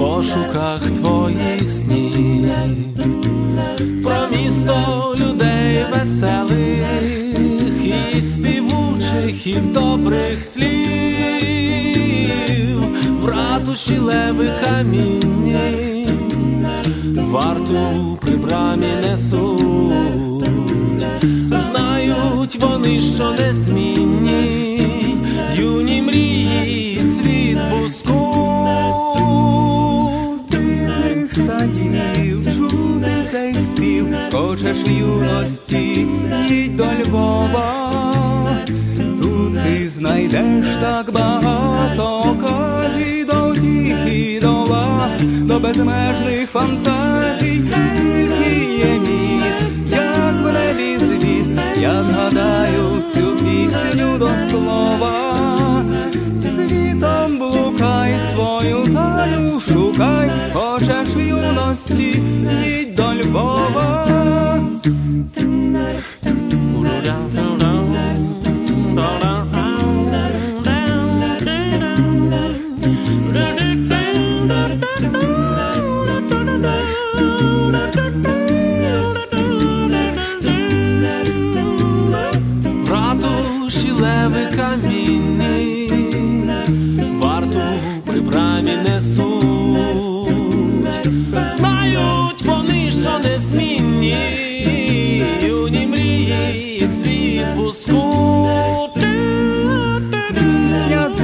уривках твоїх снів, про місто людей веселих і співучих, і добрих слів, в ратуші леви камінні, варту при брамі несуть, знають вони, що незмінні, хочеш юності, їдь до Львова, тут ти знайдеш так багато оказій до втіхи, до ласк, до безмежних фантазій, стільки є міст, як в звіст, я згадаю цю пісню до слова. Світом блукай свою талю шукай, хочеш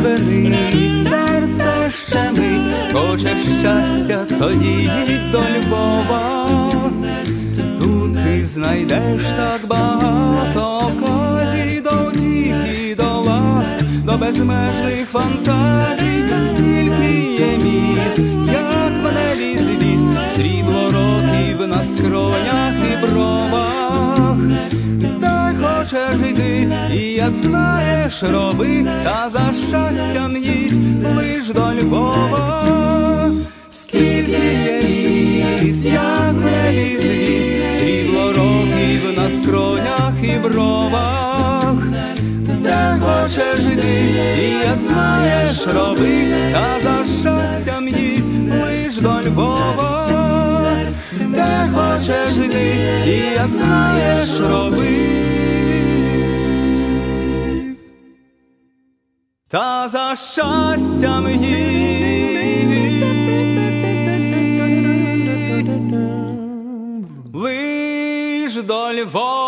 Пісня дзвенить, серце щемить, хочеш щастя, тоді їдь до Львова. Тут ти знайдеш так багато оказій до втіхи, до ласк, до безмежних фантазій, скільки є міст, як в небі звіст, срібло років на скронях і бровах. Дай хочеш і як знаєш, роби, та за щастям їдь лиш до Львова. Скільки є міст, як в небі звіст, срібло років на скронях і бровах. Де хочеш йди, і як знаєш, роби, та за щастям їдь лиш до Львова. Де хочеш йди, і як знаєш, роби. Та за щастям їдь лиш до Львова.